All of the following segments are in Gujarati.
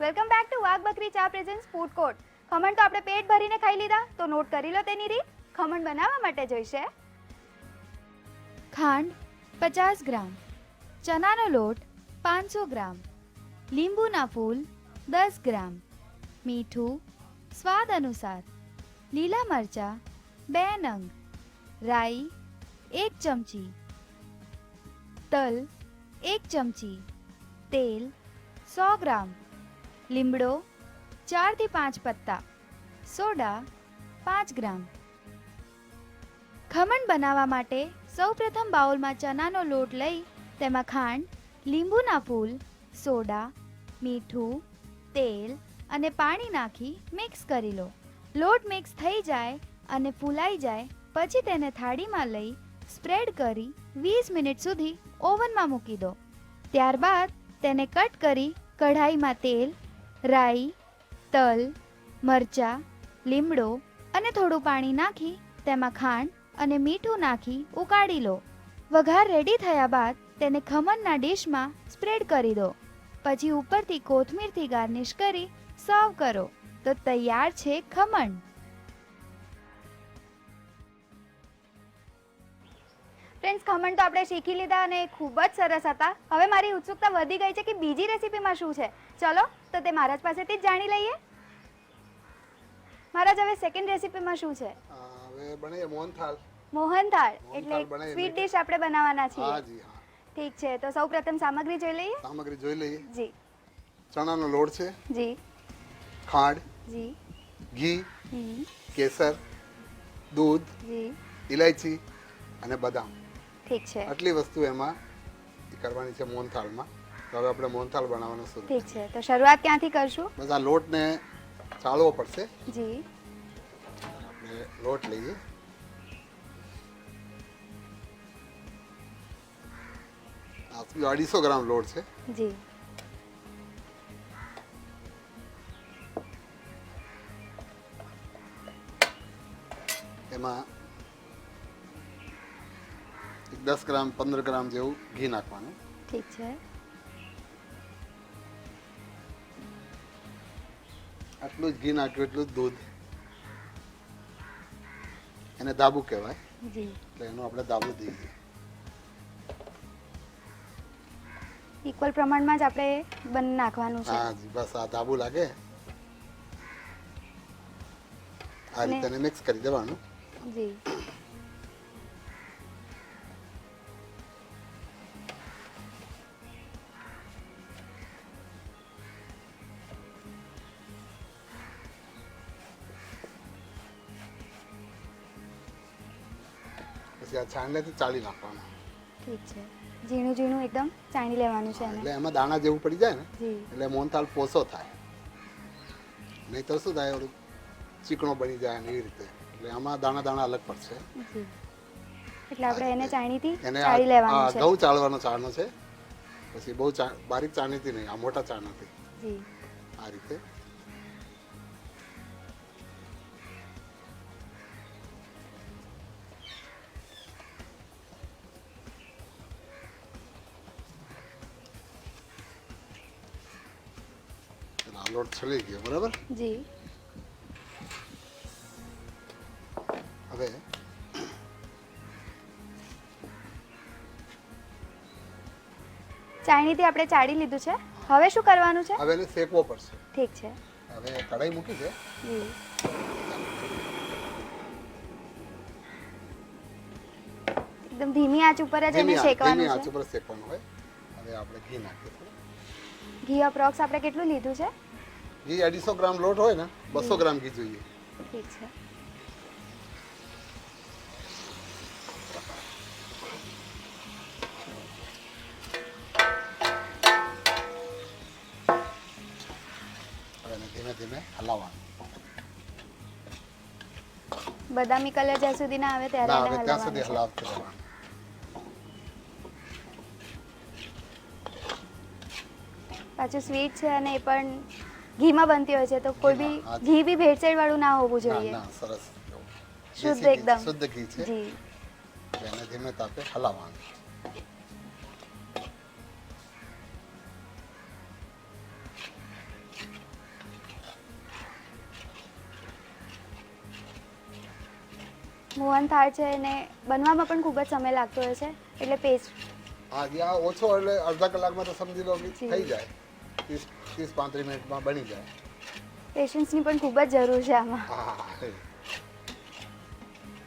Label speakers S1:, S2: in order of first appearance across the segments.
S1: વેલકમ બેક ટુ વાઘ બકરી ચા પ્રેઝન્સ ફૂડ કોર્ટ. ખમણ તો આપણે પેટ ભરીને ખાઈ લીધા, તો નોટ કરી લો તેની રીત. ખમણ બનાવવા માટે જોઈશે. ખાંડ પચાસ ગ્રામ ચણાનો લોટ પાંચસો ગ્રામ, લીંબુના ફૂલ દસ ગ્રામ, મીઠું સ્વાદ અનુસાર, લીલા મરચાં બે નંગ, રાઈ એક ચમચી, તલ એક ચમચી, તેલ સો ગ્રામ લીમડો, ચારથી પાંચ પત્તા, સોડા, પાંચ ગ્રામ. ખમણ બનાવવા માટે સૌપ્રથમ બાઉલમાં ચણાનો લોટ લઈ તેમાં ખાંડ, લીંબુના ફૂલ, સોડા, મીઠું, તેલ અને પાણી નાખી મિક્સ કરી લો. લોટ મિક્સ થઈ જાય અને ફૂલાઈ જાય પછી તેને થાળીમાં લઈ સ્પ્રેડ કરી વીસ મિનિટ સુધી ઓવનમાં મૂકી દો. ત્યારબાદ તેને કટ કરી કઢાઈમાં તેલ રાઈ, તલ, મરચાં, લીમડો અને થોડું પાણી નાખી તેમાં ખાંડ અને મીઠું નાખી ઉકાળી લો. વઘાર રેડી થયા બાદ તેને ખમણના ડીશમાં સ્પ્રેડ કરી દો. પછી ઉપરથી કોથમીરથી ગાર્નિશ કરી સર્વ કરો. તો તૈયાર છે ખમણ. ફ્રેન્ડ્સ ખમણ તો આપણે શીખી લીધા અને ખૂબ જ સરસ હતા. હવે મારી ઉત્સુકતા વધી ગઈ છે કે બીજી રેસીપીમાં શું છે? ચલો તો તે મહારાજ પાસેથી જ જાણી લઈએ. મહારાજ હવે સેકન્ડ રેસીપીમાં શું છે?
S2: હવે બને મોહનથાળ
S1: મોહનથાળ એટલે સ્વીટ ડિશ આપણે બનાવવાના
S2: હા
S1: છીએ
S2: જી હા.
S1: ઠીક છે તો સૌપ્રથમ સામગ્રી જોઈ લઈએ?
S2: સામગ્રી જોઈ લઈએ.
S1: જી.
S2: ચણાનો લોટ છે.
S1: જી.
S2: ખાંડ.
S1: જી.
S2: ઘી. કેસર. દૂધ.
S1: જી.
S2: ઇલાયચી અને બદામ.
S1: ઠીક છે.
S2: આટલી વસ્તુ એમાં કરવાની છે મોહનથાળમાં. તો હવે આપણે મોહનથાળ બનાવવાનું શરૂ
S1: ઠીક છે. તો શરૂઆત ક્યાંથી કરશું?
S2: બસ આ લોટને ચાળવો પડશે.
S1: જી.
S2: આપણે લોટ લઈએ. અઢીસો ગ્રામ લોટ છે.
S1: જી.
S2: એમાં દસ ગ્રામ પંદર ગ્રામ જેવું ઘી નાખવાનું.
S1: ઠીક છે.
S2: આટલું જ ઘી નાખ્યું એટલું જ દૂધ. એને દાબુ કહેવાય. એટલે એનું આપણે દાબુ દઈએ.
S1: ઇક્વલ પ્રમાણમાં જ આપણે બંને નાખવાનું છે.
S2: હા જી બસ આ દાબુ લાગે. આ રીતે મિક્સ કરી દેવાનું.
S1: જી.
S2: પછી આ છાંડલેથી ચાળી નાખવાનું.
S1: ઠીક છે. ઝીણું ઝીણું એકદમ ચાણી લેવાનું છે
S2: એટલે એમાં દાણા જેવું પડી જાય ને એટલે મોહનથાળ પોસો થાય. નહીંતર શું થાય ઓલું ચીકણો બની જાય એવી રીતે. એટલે આમાં દાણા દાણા અલગ પડશે.
S1: એટલે આપણે એને ચાણીથી ચાળી લેવાનું છે.
S2: ઘઉં ચાળવાનો ચાળનો છે. પછી બહુ બારીક ચાણીથી નહીં આ મોટા
S1: જી.
S2: આ રીતે. લોટ છળી ગયો બરાબર?
S1: જી.
S2: હવે
S1: ચાણીથી આપણે ચાળી લીધું છે. હવે શું કરવાનું છે?
S2: હવે એને શેકવો પડશે.
S1: ઠીક છે.
S2: હવે કઢાઈ મૂકી છે.
S1: એકદમ ધીમી આંચ ઉપર જ એને
S2: શેકવાનું છે ધીમી આંચ ઉપર શેકવાનું હોય. હવે આપણે ઘી નાખીશું.
S1: ઘી અપ્રોક્સ આપણે કેટલું લીધું છે?
S2: ઘી અઢીસો ગ્રામ લોટ હોય ને બસો ગ્રામ ઘી જોઈએ.
S1: ઠીક છે.
S2: ધીમે ધીમે હલાવવાનું.
S1: બદામી કલર જ્યાં સુધી ના આવે ત્યારે એને
S2: ત્યાં સુધી હલાવતું રહેવાનું.
S1: પાછું સ્વીટ છે અને એ પણ ઘીમાં બનતી હોય છે તો કોઈ બી ઘી બી ભેળસેળ વાળું ના હોવું જોઈએ.
S2: ના સરસ.
S1: શુદ્ધ એકદમ.
S2: શુદ્ધ ઘી છે.
S1: જી.
S2: એને ધીમે તાપે હલાવવાનું.
S1: મોહન થાળ છે એને બનવામાં પણ ખૂબ જ સમય લાગતો હોય છે એટલે પેસ્ટ
S2: આ ઓછો એટલે અડધા કલાકમાં તો સમજી લો કે થઈ જાય. ટેસ્ટ ત્રીસ પાંત્રીસ મિનિટમાં બની જાય.
S1: પેશન્સની પણ ખૂબ જ જરૂર છે આમાં.
S2: હા.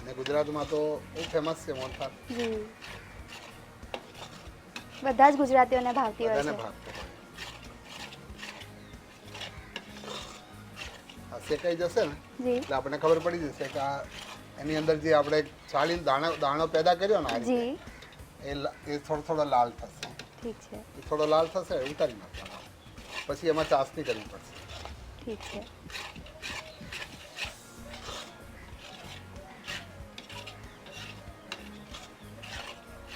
S2: અને ગુજરાતમાં તો બહુ ફેમસ છે મોહનથાળ
S1: જી. બધા જ ગુજરાતીઓને ભાવતી હોય
S2: બધાને
S1: છે.
S2: ભાવતો હોય. આ શેકાઈ જશે ને
S1: જી.
S2: એટલે આપણને ખબર પડી જશે કે આ એની અંદર જે આપણે ચાલી દાણો દાણો પેદા કર્યો ને આ રીતે,
S1: જી.
S2: એ લા- એ થોડો થોડો લાલ થશે.
S1: ઠીક છે.
S2: એ થોડો લાલ થશે ઉતારી નાખવાનો. પછી એમાં ચાસણી કરવી પડશે.
S1: ઠીક છે.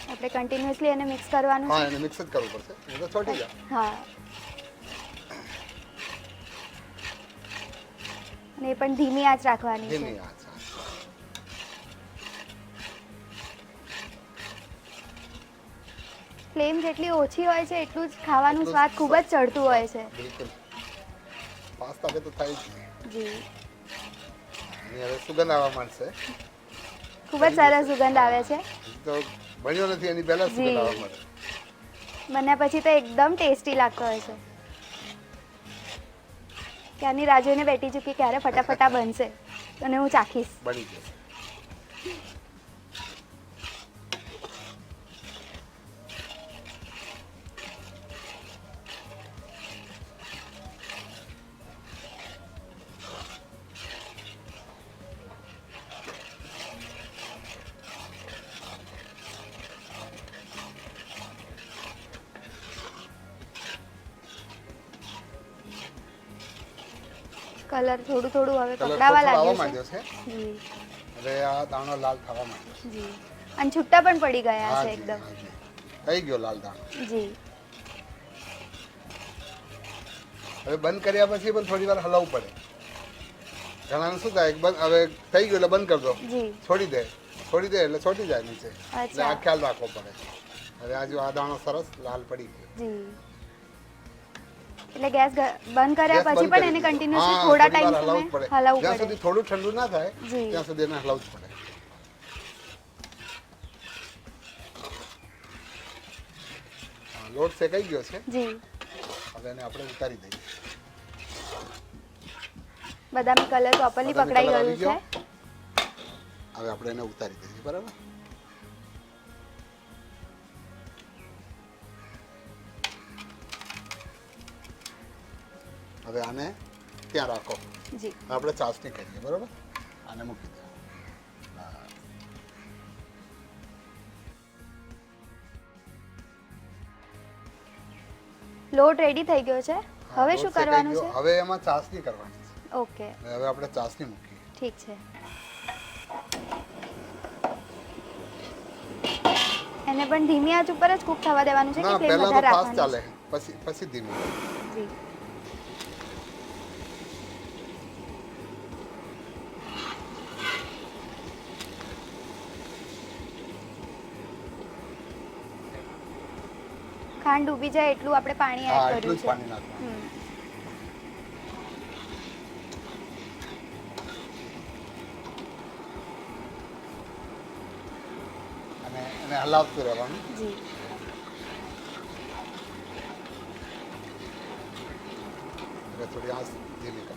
S1: આપણે કન્ટિન્યુઅસલી એને મિક્સ કરવાનું
S2: હા એને મિક્સ જ કરવું પડશે. તો છોટી જાય.
S1: હા. અને એ પણ ધીમી આંચ રાખવાની છે.
S2: ધીમી આંચ.
S1: ફ્લેમ જેટલી ઓછી હોય છે એટલું જ ખાવાનું સ્વાદ ખૂબ જ ચડતું હોય છે.
S2: બિલકુલ. પાસ્તા કે તો થાય જ
S1: જી.
S2: અને હવે સુગંધ આવવા માંડશે.
S1: ખૂબ જ સરસ સુગંધ આવે છે.
S2: તો બન્યો નથી એની પહેલા સુગંધ આવવા માંડે.
S1: બન્યા પછી તો એકદમ ટેસ્ટી લાગતો હોય છે. ક્યારની રાહ જોઈને બેઠી છું કે ક્યારે ફટાફટા બનશે? અને હું ચાખીશ.
S2: બની જશે.
S1: કલર થોડું થોડું હવે પકડાવા લાગ્યું છે.
S2: હવે આ દાણો લાલ થવા માંડ્યો
S1: જી. અને છૂટા પણ પડી ગયા છે એકદમ.
S2: થઈ ગયો લાલ દાણો.
S1: જી.
S2: હવે બંધ કર્યા પછી પણ થોડી વાર હલાવવું પડે. ઘણાને શું થાય? બંધ હવે થઈ ગયું એટલે બંધ કરી દો છોડી દે. છોડી દે એટલે છોડી જાય નીચે. એટલે આ ખ્યાલ રાખવો પડે. હવે આજુ આ દાણો સરસ લાલ પડી ગયો.
S1: જી. એટલે ગેસ બંધ કર્યા પછી પણ એને. કન્ટિન્યુઅસલી થોડા ટાઈમ સુધી હલાવવું પડે.
S2: જ્યાં સુધી થોડું ઠંડુ ના થાય. ત્યાં સુધી એને હલાવવું જ પડે. લોટ શેકાઈ ગયો છે.
S1: જી.
S2: હવે એને આપણે ઉતારી દઈએ.
S1: બદામી કલર પ્રોપરલી પકડાઈ ગયું છે.
S2: હવે આપણે એને ઉતારી દઈએ બરાબર? હવે આને ત્યાં રાખો.
S1: જી.
S2: આપણે ચાસણી કરીએ બરાબર? આને મૂકી દો
S1: લોટ રેડી થઈ ગયો છે? હવે શું કરવાનું છે?
S2: હવે એમાં ચાસણી કરવાની છે.
S1: ઓકે.
S2: હવે આપણે ચાસણી મૂકીએ.
S1: ઠીક છે. એને પણ ધીમી આંચ ઉપર જ કૂક થવા દેવાનું છે કે ફ્લેમ વધારે
S2: ફાસ્ટ ચાલે. પછી પછી ધીમી.
S1: જી. ખાંડ ડૂબી જાય એટલું આપણે પાણી
S2: હા
S1: એડ
S2: એટલું
S1: કર્યું છે.
S2: નાખવાનું.
S1: હમ.
S2: અને એને હલાવતું રહેવાનું.
S1: જી.
S2: એટલે થોડી આંચ ધીમી કરો.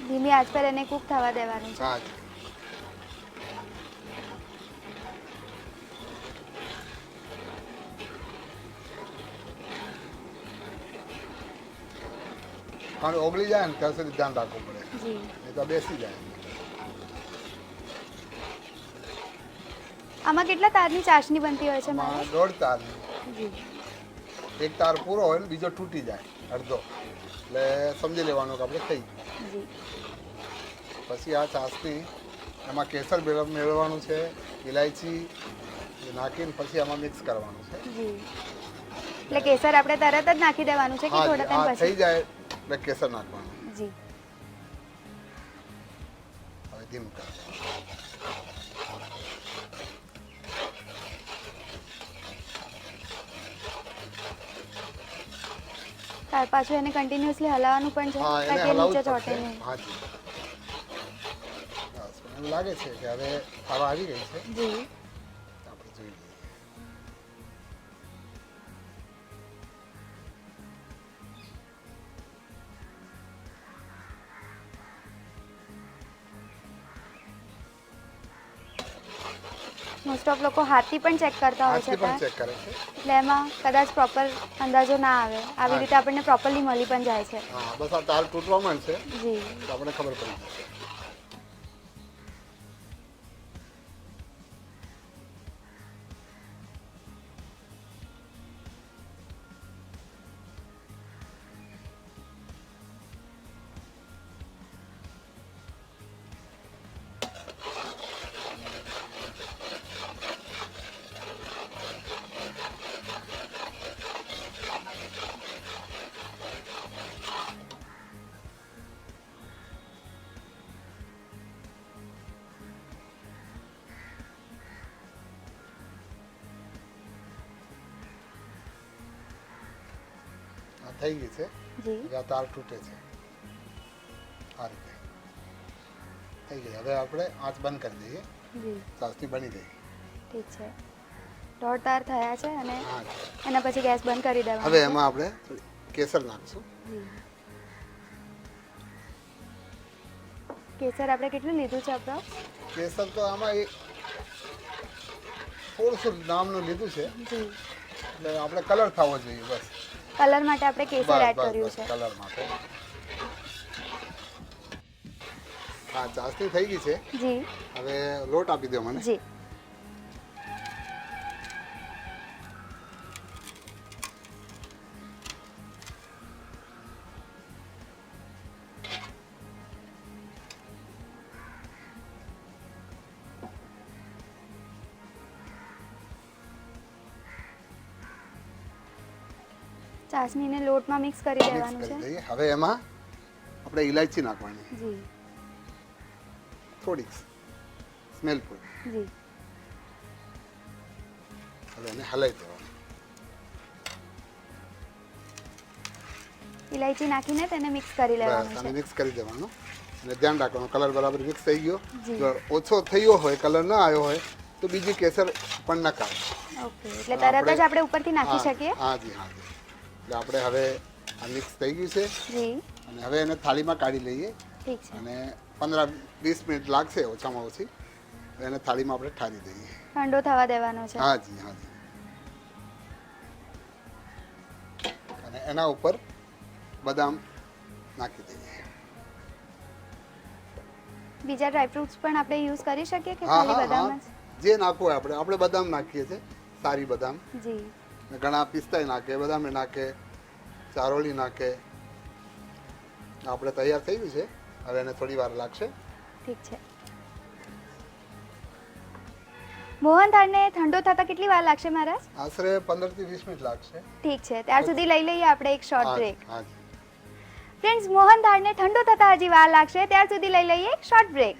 S1: ધીમી આંચ પર એને કૂક થવા દેવાનું છે.
S2: હા કારણ ઓગળી જાય ને ત્યાં સુધી ધ્યાન રાખવું પડે. નહીં તો બેસી જાય.
S1: આમાં કેટલા તારની ચાસણી બનતી હોય છે મારે?
S2: દોઢ તાર. એક તાર પૂરો હોય ને બીજો તૂટી જાય અડધો. એટલે સમજી લેવાનું કે આપણે થઈ પછી આ ચાસણી એમાં કેસર મેળવવાનું છે ઇલાયચી નાખીને પછી આમાં મિક્સ કરવાનું છે.
S1: એટલે કેસર આપણે તરત જ નાખી દેવાનું છે કે થોડા ટાઈમ પછી?
S2: થઈ જાય. એટલે કેસર નાખવાનું
S1: જી
S2: હવે ધીમ કર
S1: ત્યાર પાછું એને કન્ટિન્યુઅસલી હલાવવાનું પણ છે? તાકી એ નીચે ચોટે નહીં.
S2: હા જી લાગે છે કે હવે હવા આવી ગઈ છે.
S1: જી. મોસ્ટ ઓફ લોકો હાથથી પણ ચેક કરતા હોય છે એટલે એમાં કદાચ પ્રોપર અંદાજો ના આવે. આવી રીતે આપણને પ્રોપરલી મળી પણ જાય છે.
S2: બસ આ તાર તૂટવા માંડશે
S1: જી.
S2: આપણને ખબર પડી જશે. થઈ ગઈ છે?
S1: જી.
S2: હવે આ તાર તૂટે છે? આ રીતે. થઈ ગઈ. હવે આપણે આંચ બંધ કરી દઈએ.
S1: જી.
S2: ચાસણી બની ગઈ
S1: ઠીક છે. દોઢ તાર થયા છે અને એના પછી ગેસ બંધ કરી દેવાનો.
S2: હવે એમાં આપણે કેસર નાખશું.
S1: કેસર આપણે કેટલું લીધું છે અપ્રોક્સ
S2: કેસર તો આમાં એક થોડું નામનું લીધું છે.
S1: જી.
S2: એટલે આપણે કલર થવો જોઈએ બસ.
S1: કલર માટે આપણે કેસર એડ કર્યું છે.
S2: કલર માટે. હા ચાસણી થઈ ગઈ છે.
S1: જી.
S2: હવે લોટ આપી દો મને.
S1: જી. ચાસણીને લોટમાં મિક્સ કરી દેવાનું છે.
S2: હવે એમાં આપણે ઇલાયચી નાખવાની.
S1: જી.
S2: થોડીક સ્મેલ ફૂલ
S1: જી.
S2: હવે એને હલાવી દેવાનું.
S1: ઇલાયચી નાખીને તેને મિક્સ કરી લેવાનું છે.
S2: મિક્સ કરી દેવાનું. અને ધ્યાન રાખવાનું કલર બરાબર મિક્સ થઈ ગયો.
S1: જો.
S2: ઓછો થયો હોય કલર ના આવ્યો હોય તો બીજી કેસર પણ નખાય.
S1: ઓકે એટલે તરત જ આપણે ઉપરથી નાખી શકીએ?
S2: હા જી હા જી. એટલે આપણે હવે આ મિક્સ થઈ ગયું છે. અને હવે એને થાળીમાં કાઢી લઈએ. અને પંદર વીસ મિનિટ લાગશે ઓછામાં ઓછી. એને થાળીમાં આપણે ઠારી દઈએ.
S1: ઠંડો થવા દેવાનો છે.
S2: હા જી હા જી. અને એના ઉપર બદામ નાખી દઈએ.
S1: બીજા ડ્રાયફ્રૂટ્સ પણ આપણે યુઝ કરી શકીએ કે ખાલી બદામ
S2: જ? જે નાખવું આપણે. આપણે બદામ નાખીએ છીએ. સારી બદામ.
S1: જી.
S2: ઘણા પિસ્તાય નાખે બદામે નાખે ચારોલી નાખે. આપણે તૈયાર થઈ ગયું છે. હવે એને થોડી વાર લાગશે.
S1: ઠીક છે. મોહન થાળને ઠંડો થતા કેટલી વાર લાગશે મહારાજ?
S2: આશરે પંદરથી વીસ મિનિટ લાગશે.
S1: ઠીક છે. ત્યાર સુધી લઈ લઈએ આપણે એક શોર્ટ બ્રેક
S2: હા
S1: ફ્રેન્ડ્સ મોહન થાળને ઠંડો થતા હજી વાર લાગશે. ત્યાર સુધી લઈ લઈએ એક શોર્ટ બ્રેક